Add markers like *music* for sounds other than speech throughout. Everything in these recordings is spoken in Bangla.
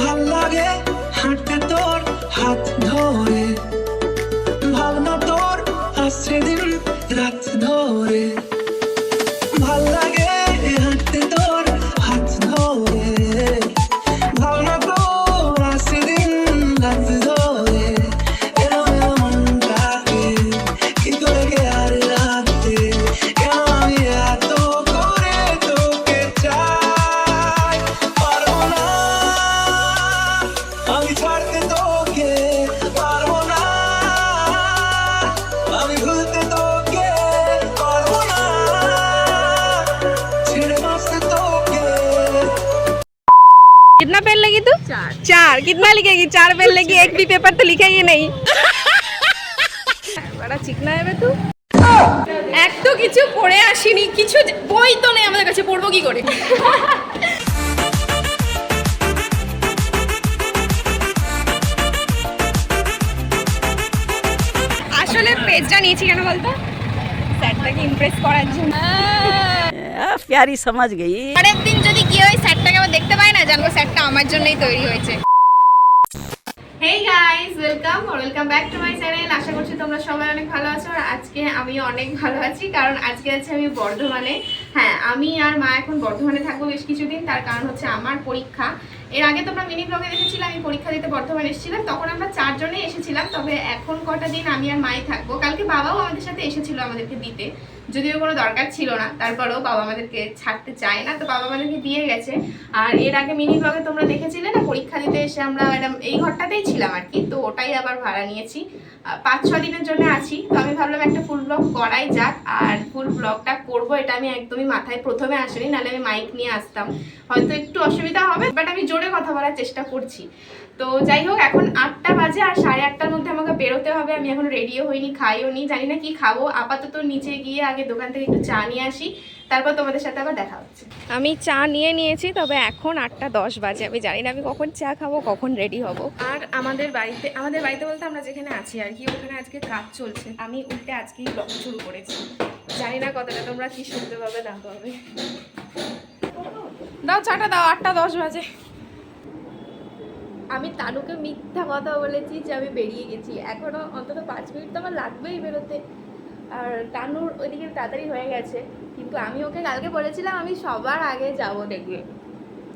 ভালো লাগে হাঁটতে তোর হাত ধরে। ভাবনা তোর আশ্রয় দিন कितना लिखेगी चार पेन लगी एक भी पेपर तो लिखा ही नहीं बड़ा चिकना है बे तू এক তো কিছু পড়ে আসিনি কিছু যে- বই তো নেই আমাদের কাছে পড়বো কি করে আসলে পেজটা নিয়েছি কেন বলতো স্যারটাকে ইমপ্রেস করার জন্য आ, प्यारी समझ गई পরের দিন যদি গিয়ে ওই স্যারটাকে আবার দেখতে পাই না জানবো স্যারটা আমার জন্যই তৈরি হয়েছে hey guys welcome welcome back to my channel আশা করছি তোমরা সবাই অনেক ভালো আছো আর আজকে আমি অনেক ভালো আছি, কারণ আজকে আছে আমি বর্ধমানে। হ্যাঁ আমি আর মা এখন বর্ধমানে থাকব বেশ কিছুদিন, তার কারণ হচ্ছে আমার পরীক্ষা। এর আগে তোমরা মিনি ব্লগে দেখেছিলে আমি পরীক্ষা দিতে বর্ধমান এসেছিলাম তখন আমরা চারজনেই এসেছিলাম, তবে এখন কটা দিন আমি আর মাই থাকব। কালকে বাবাও আমাদের সাথে এসেছিল আমাদেরকে দিতে, যদিও কোনো দরকার ছিল না, তারপরেও বাবা আমাদেরকে ছাড়তে চায় না, তো বাবা আমাদেরকে দিয়ে গেছে। আর এর আগে মিনি ব্লগে তোমরা দেখেছিলে না, পরীক্ষা দিতে এসে আমরা এরম এই ঘরটাতেই ছিলাম আর কি, তো ওটাই আবার ভাড়া নিয়েছি। পাঁচ ছ দিনের জন্য আছি, তো আমি ভাবলাম একটা ফুল ব্লগ করাই যাক, আর ফুল ব্লগটা করব, এটা আমি একদমই মাথায় প্রথমে আসেনি, নাহলে আমি মাইক নিয়ে আসতাম। হয়তো একটু অসুবিধা হবে বাট আমি জোরে কথা বলার চেষ্টা করছি। তো যাই হোক এখন আটটা বাজে আর সাড়ে আটটার মধ্যে আমাকে বেরোতে হবে। আমি এখন রেডিও হইনি খাইও নি জানি না কি খাব। আপাতত নিচে গিয়ে আগে দোকান থেকে একটু চা নিয়ে আসি। তারপর তোমাদের সাথে আবার দেখা হচ্ছে। আমি চা নিয়ে নিয়েছি তবে এখন আটটা দশ বাজে। আমি জানি না আমি কখন চা খাব কখন রেডি হব। আর আমাদের বাড়িতে আমাদের বাড়িতে বলতে আমরা যেখানে আছি আর কি ওখানে আজকে কাজ চলছে। আমি উল্টে আজকেই ব্লগ শুরু করেছি। জানি না কতটা তোমরা কি শুনতে পাবে না পাবে। দাও চাটা দাও আটটা দশ বাজে। আমি তানুকে মিথ্যা কথা বলেছি যে আমি বেরিয়ে গেছি। এখনও অন্তত পাঁচ মিনিট তো আমার লাগবেই বেরোতে। আর তানুর ওইদিকে তাড়াতাড়ি হয়ে গেছে। কিন্তু আমি ওকে কালকে বলেছিলাম আমি সবার আগে যাব দেখবে।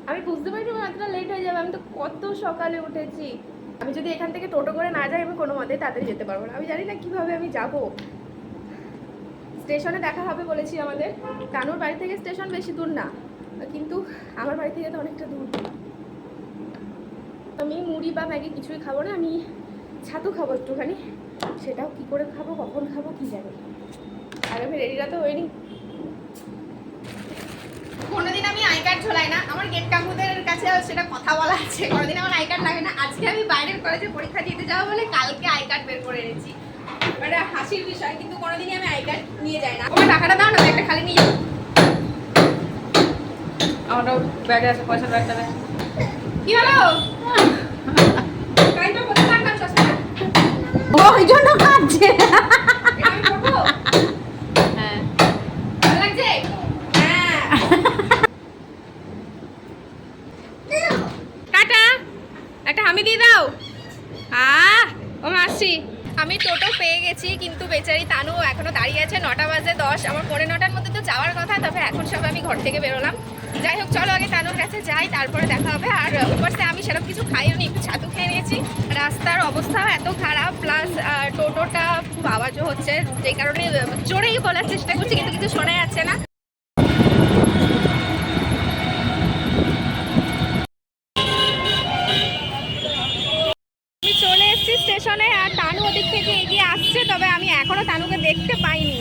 আমি বুঝতে পারিনি আমার এতটা লেট হয়ে যাবে। আমি তো কত সকালে উঠেছি। আমি যদি এখান থেকে টোটো করে না যাই, আমি কোনো মতেই তাড়াতাড়ি যেতে পারব না। আমি জানি না কীভাবে আমি যাব। স্টেশনে দেখা হবে বলেছি আমাদের। তানুর বাড়ি থেকে স্টেশন বেশি দূর না। কিন্তু আমার বাড়ি থেকে তো অনেকটা দূর। আমি মুড়ি বা ম্যাগি কিছুই খাব না, আমি ছাতু খাব একটুখানি। সেটাও কি করে খাব, কখন খাব কি জানি। আর আমি রেডিটা তো হইনি। কোনোদিন আমি আই কার্ড ঝোলাই না, আমার গেট কাকুদের কাছে সেটা কথা বলা আছে। কোনোদিন আমার আই কার্ড লাগে না। আজকে আমি বাইরের কলেজে পরীক্ষা দিতে যাব বলে কালকে আই কার্ড বের করে এনেছি। মানে হাসির বিষয়, কিন্তু কোনোদিনই আমি আই কার্ড নিয়ে যাই না। আমার টাকাটা দাও না একটা খালি নিয়ে যাব আমারও ব্যাগে আছে পয়সা ব্যাগটা কি হলো? ওই জন্য কাঁদছে। আমি হ্যাঁ। হ্যাঁ। দিয়ে দাও। আহ ও আসছি। আমি টোটো পেয়ে গেছি কিন্তু বেচারি তানু এখনও দাঁড়িয়ে আছে নটা বাজে দশ। আমার পৌনে নটার মধ্যে তো যাওয়ার কথা তবে এখন সব আমি ঘর থেকে বেরোলাম। যাই হোক, চলো আগে তানুর কাছে যাই, তারপরে দেখা হবে। আর উপরসে আমি সেরকম কিছু খাইও নি, একটু ছাতু খেয়ে নিয়েছি। রাস্তার অবস্থাও এত খারাপ প্লাস টোটোটা খুব আওয়াজও হচ্ছে যে কারণে জোরেই বলার চেষ্টা করছি, কিন্তু কিছু শোনা যাচ্ছে না। চলে এসেছি স্টেশনে, আর থেকে এগিয়ে আসছে, তবে আমি এখনও তানুকে দেখতে পাইনি।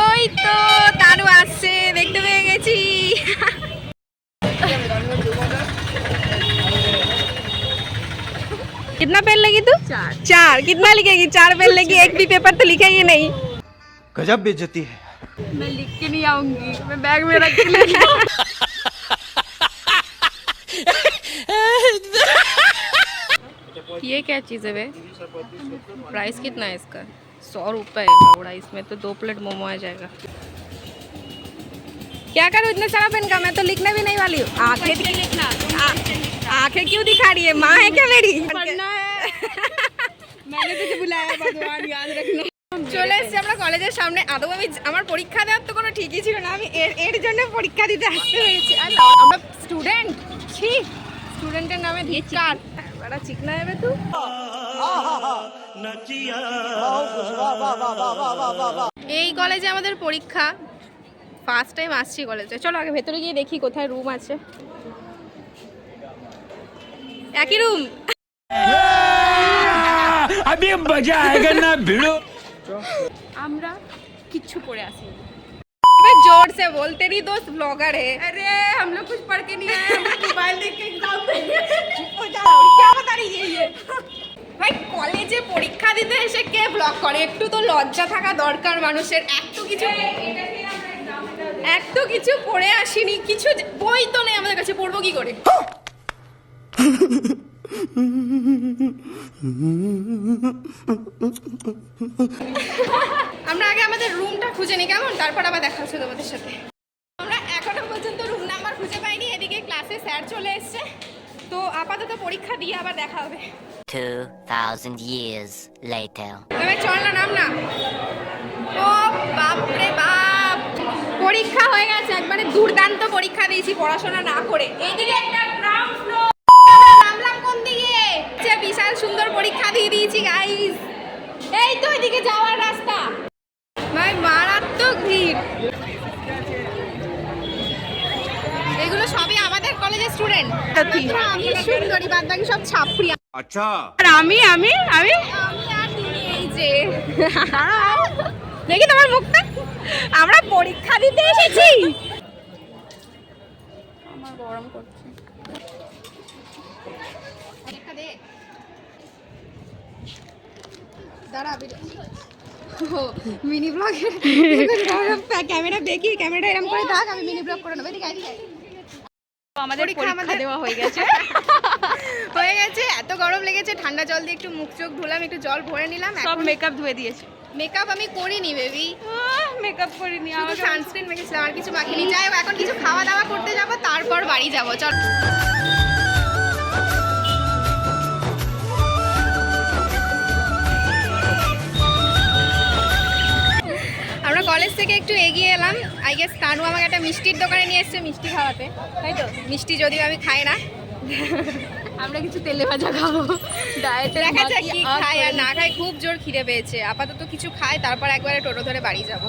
ওই তো, তানু আসছে, দেখতে পেয়ে গেছি। कितना पेन लगी तू? चार। चार। कितना लिखेगी? चार पेन लगी एक भी पेपर तो लिखा ही नहीं। गजब बेइज्जती है। मैं लिख के नहीं आऊँगी। मैं बैग में रख के लेके ये क्या चीज़ है बे? प्राइस कितना है इसका? सौ रुपये है थोड़ा इसमें तो दो प्लेट मोमो आ जाएगा। क्या करूँ? इतने सारा पेन का? मैं तो लिखने भी नहीं वाली हूँ। लिखना। आंखें क्यों दिखा रही है माँ है क्या मेरी मैंने तुझे बुलाया भगवान याद रखना চলে এসেছি আমরা কলেজের সামনে আদৌ আমি আমার পরীক্ষা দেওয়ার তো কোনো ঠিকই ছিল না আমি এর এর জন্য পরীক্ষা দিতে আসতে পেরেছি আর না, আমরা স্টুডেন্ট ছি স্টুডেন্টের নামে ধিকার বড় চিকনা যাবে তুই এই কলেজে আমাদের পরীক্ষা ফার্স্ট টাইম আসছি কলেজে চলো আগে ভেতরে গিয়ে দেখি কোথায় রুম আছে একই রুম *laughs* अभी मजा आएगा ना भिड़ो আমরা কিচ্ছু করে আসি जोर से बोल तेरी दोस्त ब्लॉगर है अरे हम लोग कुछ पढ़ के नहीं आए हम लोग मोबाइल देख के एग्जाम देंगे चुप हो जाओ क्या बता रही है ये ভাই কলেজে পরীক্ষা দিতে এসে কে ব্লগ করে একটু তো লজ্জা থাকা দরকার মানুষের এত কিছু এত কিছু পড়ে আসিনি কিছু যে- বই তো নেই আমাদের কাছে পড়বো কি করে আমরা আগে আমাদের রুমটা খুঁজে নিই কেমন? তারপর আবার দেখা হচ্ছে তোমাদের সাথে। আমরা এখনও পর্যন্ত রুম নাম্বার খুঁজে পাইনি এদিকে ক্লাসে স্যার চলে এসেছে। তো আপাতত পরীক্ষা দিয়ে আবার দেখা হবে। 2,000 years later. তবে চল না নাম না। ও বাপ রে বাপ! পরীক্ষা হয়ে গেছে একবারে দুর্দান্ত পরীক্ষা দিয়েছি পড়াশোনা না করে। এইদিকে একটা গ্রাউন্ড ফ্লোর নামলাম কোন দিকে যে বিশাল সুন্দর পরীক্ষা দিয়ে দিয়েছি গাইস এই তো এদিকে যাওয়ার রাস্তা। ভাই মারাত্মক ভিড়। এগুলো সবই আমাদের কলেজের স্টুডেন্ট আমি সুন্দরী বাদ বাকি সব ছাপড়ি। আচ্ছা। আর আমি আমি আমি? আমি আর তুমি এই যে। দেখি তোমার মুখটা। আমরা পরীক্ষা দিতে এসেছি। আমার গরম করছে। দাঁড়া মিনি ব্লগের *laughs* ক্যামেরা দেখি ক্যামেরাটা এরকম করে থাক আমি মিনি ব্লগ করে নেব। এদিকে এদিকে আমাদের পরীক্ষা পরীক্ষা দেওয়া হয়ে গেছে। *laughs* হয়ে গেছে এত গরম লেগেছে ঠান্ডা জল দিয়ে একটু মুখ চোখ ধুলাম একটু জল ভরে নিলাম সব মেকআপ ধুয়ে দিয়েছে। মেকআপ আমি করিনি বেবি মেকআপ করিনি আমাকে সানস্ক্রিন মেখেছিলাম আর কিছু মাখিনি যাই হোক, এখন কিছু খাওয়া দাওয়া করতে যাব তারপর বাড়ি যাব চল। কলেজ থেকে একটু এগিয়ে এলাম। আই গেস কানু আমাকে একটা মিষ্টির দোকানে নিয়ে এসছে মিষ্টি খাওয়াতে। তাই তো? মিষ্টি যদিও আমি খাই না। আমরা কিছু তেলে ভাজা খাব। ডায়েটে দেখা যাক কি খাই আর না খাই খুব জোর খিদে পেয়েছে। আপাতত কিছু খায় তারপর একবারে টোটো ধরে বাড়ি যাব।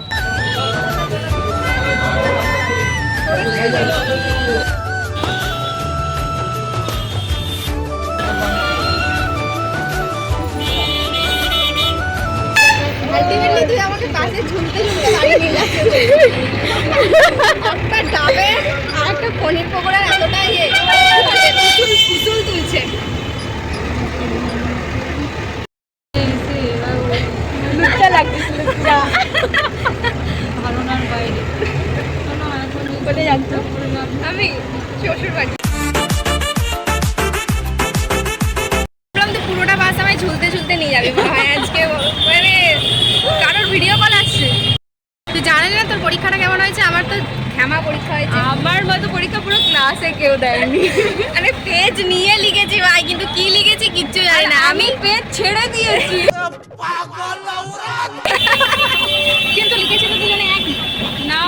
আলটিমেটলি তুই আমাকে পাশে ঝুলতে ঝুলতে বাড়ি নিয়ে যাচ্ছে ডাবে আর একটা পনির পকোড়ার এতটা ইয়ে কুসুল তুলছে। লুচ্চা পরীক্ষা পুরো ক্লাসে কেউ দেয়নি। আরে পেজ নিয়ে লিখেছি ভাই কিন্তু কি লিখেছি কিচ্ছু জানি না। আমি পেজ ছেড়ে দিয়েছি। কিন্তু লিখেছি তো দুজনে একই। না।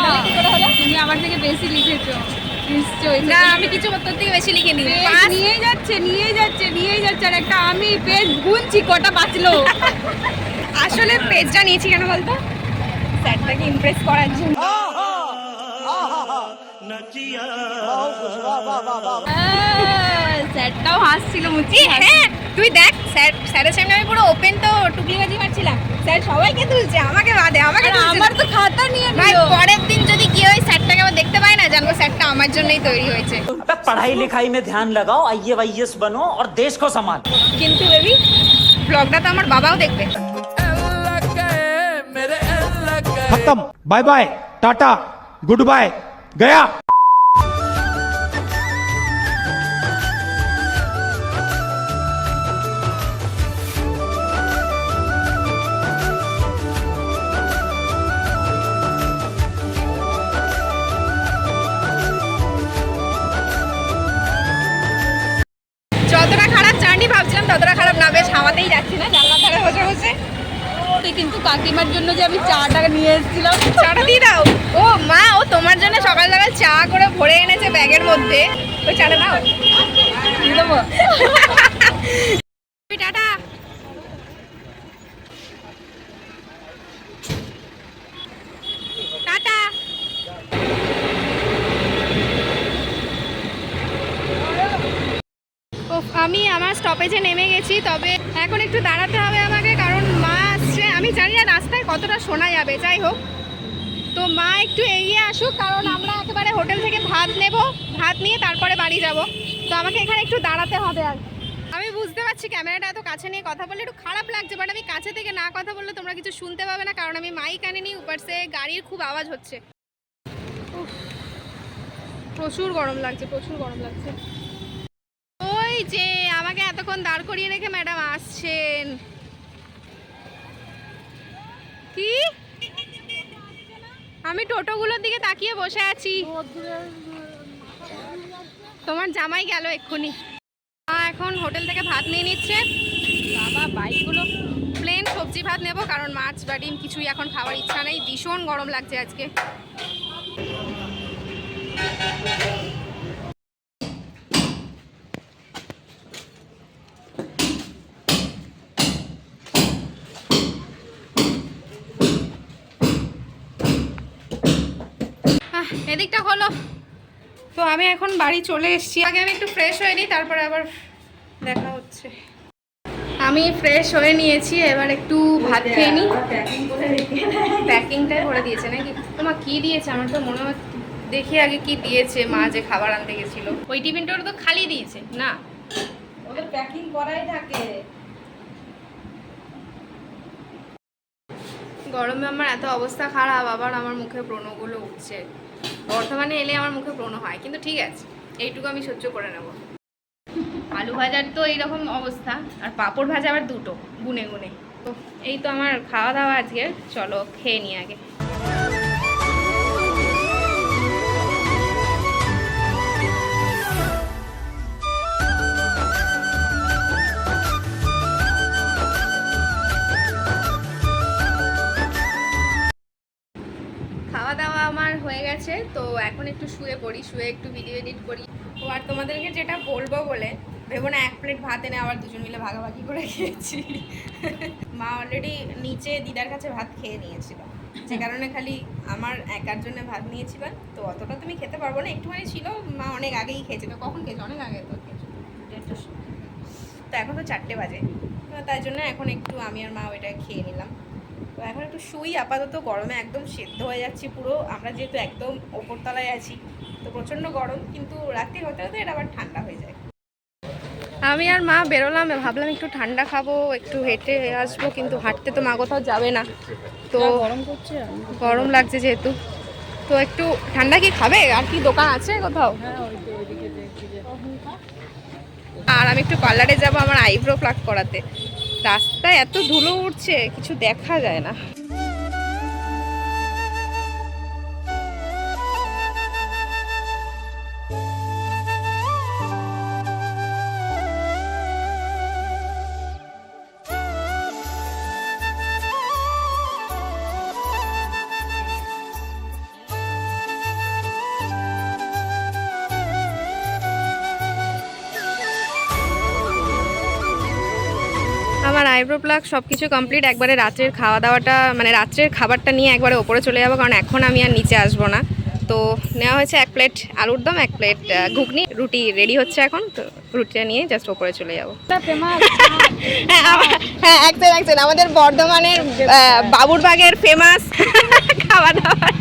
তুমি আমার থেকে বেশি লিখেছো। না আমি কিছু তোর থেকে বেশি লিখিনি। নিয়ে যাচ্ছে নিয়ে যাচ্ছে নিয়ে যাচ্ছে আর একটা আমি পেজ গুনছি কটা বাঁচলো। আসলে পেজটা নিয়েছি কেন বলতো? স্যারটাকে ইমপ্রেস করার জন্য। হ্যাঁ, স্যারটাও হাসছিল মুচি। হ্যাঁ তুই দেখ স্যার স্যারের সামনে আমি পুরো ওপেন তো টুকলিবাজি মারছিলাম। স্যার সবাইকে তুলছে আমাকে বাদে আমাকে আমার তো খাতা নিয়ে ভাই পরের দিন যদি কি হয় স্যারটাকে আমার দেখতে পাই না জানব স্যারটা আমার জন্যই তৈরি হয়েছে। পড়াই লেখাই মে ধ্যান লাগাও আইয়ে আইএস বানো আর দেশ কো সামাল কিন্তু বেবি ব্লগটা তো আমার বাবাও দেখবে। খতম bye bye tata good bye গয়া বসে বসে কিন্তু কাকিমার জন্য যে আমি চাটা নিয়ে এসেছিলাম চাটা দিয়ে দাও। ও মা ও তোমার জন্য সকাল সকাল চা করে ভরে এনেছে ব্যাগের মধ্যে। ওই চাটা দাও দেবো। টাটা। টাটা। আমি আমার স্টপেজে নেমে গেছি তবে এখন একটু দাঁড়াতে হবে আমাকে কারণ মা আসছে আমি জানি না রাস্তায় কতটা শোনা যাবে, যাই হোক। তো মা একটু এগিয়ে আসুক, কারণ আমরা একেবারে হোটেল থেকে ভাত নেব, ভাত নিয়ে তারপরে বাড়ি যাব। তো আমাকে এখানে একটু দাঁড়াতে হবে আর। আমি বুঝতে পারছি ক্যামেরাটা এত কাছে নিয়ে কথা বললে একটু খারাপ লাগছে বাট আমি কাছে থেকে না কথা বললে তোমরা কিছু শুনতে পাবে না, কারণ আমি মাইক আনিনি, উপরসে গাড়ির খুব আওয়াজ হচ্ছে। প্রচুর গরম লাগছে, প্রচুর গরম লাগছে। ওই যে, আমাকে এতক্ষণ দাঁড় করিয়ে রেখে ম্যাডাম আসছেন। কি? আমি টোটোগুলোর দিকে তাকিয়ে বসে আছি। তোমার জামাই গেল এক্ষুনি। এখন হোটেল থেকে ভাত নিয়ে নিচ্ছে। বাবা, বাইকগুলো প্লেন সবজি ভাত নেব, কারণ মাছ বা ডিম কিছুই এখন খাওয়ার ইচ্ছা নেই। ভীষণ গরম লাগছে আজকে। এখন বাড়ি চলে এসেছি। আগে আমি একটু ফ্রেশ হয়ে নিই তারপরে আবার দেখা হচ্ছে। আমি ফ্রেশ হয়ে নিয়েছি এবার একটু ভাত খেয়ে নিই প্যাকিংটাই করে দিয়েছে। নাকি? তোমার কি দিয়েছে? আমার তো মনে হচ্ছে দেখি আগে কি দিয়েছে মা যে খাবার আনতে গেছিল। ওই টিফিনটা তো খালি দিয়েছে না? ওদের প্যাকিং করাই থাকে। গরমে আমার এত অবস্থা খারাপ আবার আমার মুখে ব্রণগুলো উঠছে। বর্ধমানে এলে আমার মুখে ব্রণ হয়, কিন্তু ঠিক আছে, এইটুকু আমি সহ্য করে নেব। আলু ভাজার তো এইরকম অবস্থা, আর পাঁপড় ভাজা আবার দুটো, গুনে গুনে। তো এই তো আমার খাওয়া দাওয়া আজকে, চলো খেয়ে নিই আগে। একটু শুয়ে পড়ি শুয়ে একটু ভিডিও এডিট করি। ও আর তোমাদেরকে যেটা বলব বলে ভেবো না এক প্লেট ভাত এনে আবার দুজন মিলে ভাগাভাগি করে খেয়েছি। মা অলরেডি নিচে দিদার কাছে ভাত খেয়ে নিয়েছিল। যে কারণে খালি আমার একার জন্য ভাত নিয়েছিলাম তো অতটা তুমি খেতে পারব না একটুখানি ছিল মা অনেক আগেই খেয়েছিল কখন খেয়েছো? অনেক আগে তো খেয়েছো। তো এখন তো চারটে বাজে। তো তাই জন্য এখন একটু আমি আর মা ওইটা খেয়ে নিলাম। তো এখন একটু শুই আপাতত গরমে একদম সেদ্ধ হয়ে যাচ্ছি পুরো। আমরা যেহেতু একদম ওপরতলায় আছি তো প্রচণ্ড গরম কিন্তু রাত্রি হতে হতে এটা আবার ঠান্ডা হয়ে যায়। আমি আর মা বেরোলাম ভাবলাম একটু ঠান্ডা খাব একটু হেঁটে আসব কিন্তু হাঁটতে তো মা কোথাও যাবে না। তো গরম করছে গরম লাগছে যেহেতু। তো একটু ঠান্ডা কি খাবে? আর কি দোকান আছে কোথাও? আর আমি একটু পার্লারে যাব আমার আইব্রো প্লাক করাতে। রাস্তায় এত ধুলো উঠছে কিছু দেখা যায় না। আমার আইব্রো প্লাক সব কিছু কমপ্লিট একবারে রাত্রের খাওয়া দাওয়াটা মানে রাত্রের খাবারটা নিয়ে একবারে ওপরে চলে যাব কারণ এখন আমি আর নিচে আসব না। তো নেওয়া হয়েছে এক প্লেট আলুর দম এক প্লেট ঘুগনি রুটি রেডি হচ্ছে এখন তো রুটিটা নিয়ে জাস্ট ওপরে চলে যাব। *laughs* হ্যাঁ আমার- হ্যাঁ একদম একদম আমাদের বর্ধমানের বাবুরবাগের ফেমাস *laughs* খাওয়া দাওয়া *laughs*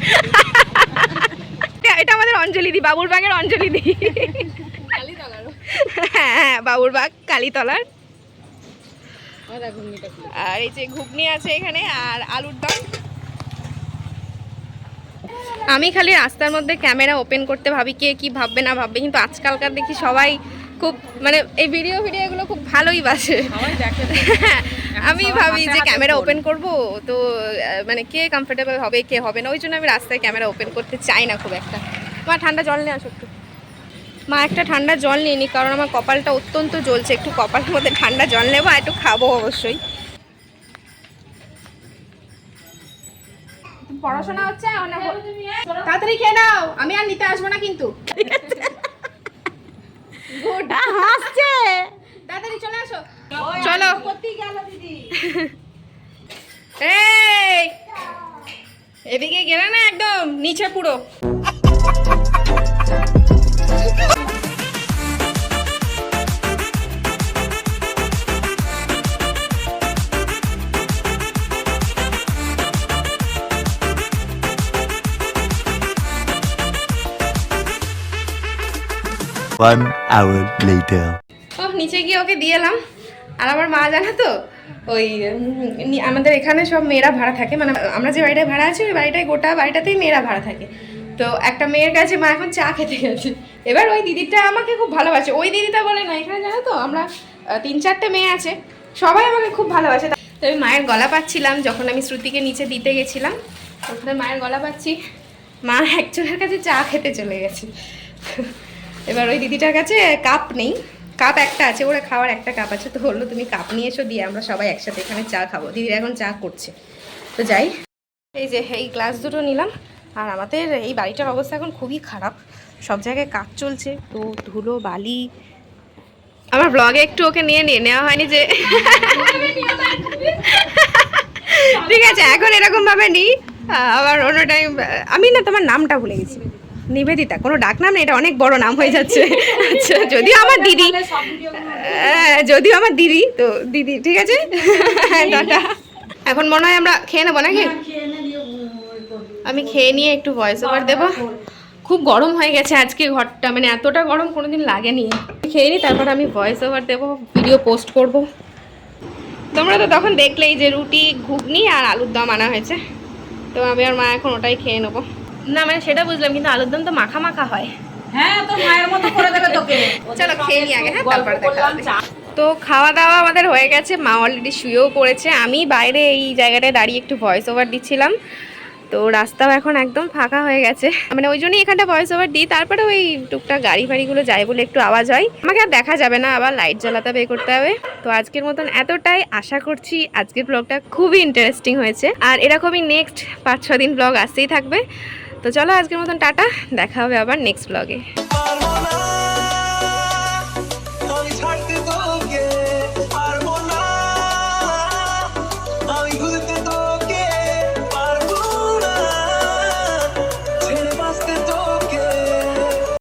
এটা আমাদের অঞ্জলি দি বাবুরবাগের অঞ্জলি দি। হ্যাঁ হ্যাঁ বাবুরবাগ কালীতলার। আর এই যে ঘুগনি আছে এখানে আর আলুর দম। আমি খালি রাস্তার মধ্যে ক্যামেরা ওপেন করতে ভাবি কে কি ভাববে না ভাববে কিন্তু আজকালকার দেখি সবাই খুব মানে এই ভিডিও ভিডিও এগুলো খুব ভালোই বাসে *laughs* আমি ভাবি যে ক্যামেরা ওপেন করব তো মানে কে কমফোর্টেবল হবে কে হবে না ওই জন্য আমি রাস্তায় ক্যামেরা ওপেন করতে চাই না খুব একটা। তোমার ঠান্ডা জল নিয়ে আসো একটু। মা একটা ঠান্ডা জল নিয়ে নি কারণ আমার কপালটা অত্যন্ত জ্বলছে। একটু কপালের মধ্যে ঠান্ডা জল নেব আর একটু খাব অবশ্যই। পড়াশোনা হচ্ছে তাড়াতাড়ি খেয়ে নাও আমি আর নিতে আসব না কিন্তু। গুড হাসছে। তাড়াতাড়ি চলে আসো। চলো। এই! এদিকে গেলে না একদম নিচে পুরো। One hour later. ও নিচে গিয়ে ওকে দিয়ে এলাম। আর আমার মা, জানো তো, ওই আমাদের এখানে সব মেয়েরা ভাড়া থাকে। মানে আমরা যে বাড়িটায় ভাড়া আছি, ওই বাড়িটায় গোটা বাড়িটাতেই মেয়েরা ভাড়া থাকে। তো একটা মেয়ের কাছে মা এখন চা খেতে গেছে। এবার ওই দিদিটা আমাকে খুব ভালোবাসে। ওই দিদিটা বলে না, এখানে জানো তো, আমরা তিন চারটে মেয়ে আছে। সবাই আমাকে খুব ভালোবাসে। তো আমি মায়ের গলা পাচ্ছিলাম, যখন আমি শ্রুতিকে নিচে দিতে গেছিলাম ওখানে মায়ের গলা পাচ্ছি। মা একজনের কাছে চা খেতে চলে গেছে। এবার ওই দিদিটার কাছে কাপ নেই। কাপ একটা আছে, ওরা খাওয়ার একটা কাপ আছে। তো বলল, তুমি কাপ নিয়ে এসো, দিয়ে আমরা সবাই একসাথে এখানে চা খাব। দিদিরা এখন চা করছে। তো যাই। এই যে, এই গ্লাস দুটো নিলাম। আর আমাদের এই বাড়িটার অবস্থা এখন খুবই খারাপ। সব জায়গায় কাজ চলছে, তো ধুলো, বালি। আমার ব্লগে একটু ওকে নিয়ে নিয়ে, নেওয়া হয়নি যে। ঠিক আছে, এখন এরকম ভাবে নি আবার অন্য টাইম আমি না তোমার নামটা ভুলে গেছি। নিবেদিতা কোনো ডাক নাম এটা অনেক বড় নাম হয়ে যাচ্ছে। আচ্ছা যদিও আমার দিদি হ্যাঁ, যদিও আমার দিদি তো দিদি ঠিক আছে? টাটা। এখন মনে হয় আমরা খেয়ে নেব নাকি? আমি খেয়ে নিয়ে একটু ভয়েস ওভার দেবো। খুব গরম হয়ে গেছে আজকে ঘরটা মানে এতটা গরম কোনোদিন লাগেনি। খেয়ে নিই তারপর আমি ভয়েস ওভার দেবো ভিডিও পোস্ট করব। তোমরা তো তখন দেখলেই যে রুটি ঘুগনি আর আলুর দম আনা হয়েছে। তো আমি আর মা এখন ওটাই খেয়ে নেব। না মানে সেটা বুঝলাম কিন্তু আলুর দম তো মাখা মাখা হয়। হ্যাঁ তো মায়ের মতো করে দেবে তোকে। *laughs* চলো খেয়ে নি আগে হ্যাঁ তারপর দেখা তো খাওয়া দাওয়া আমাদের হয়ে গেছে মা অলরেডি শুয়েও পড়েছে। আমি বাইরে এই জায়গাটায় দাঁড়িয়ে একটু ভয়েস ওভার দিচ্ছিলাম। তো রাস্তাও এখন একদম ফাঁকা হয়ে গেছে। মানে ওই জন্যই এখানটা ভয়েস ওভার দিই তারপরে ওই টুকটাক গাড়ি ফাড়িগুলো যায় বলে একটু আওয়াজ হয়। আমাকে আর দেখা যাবে না আবার লাইট জ্বালাতে হবে করতে হবে। তো আজকের মতন এতটাই আশা করছি আজকের ব্লগটা খুবই ইন্টারেস্টিং হয়েছে। আর এরকমই নেক্সট পাঁচ ছ দিন ব্লগ আসতেই থাকবে। তো চলো আজকের মতন টাটা দেখা হবে আবার নেক্সট ব্লগে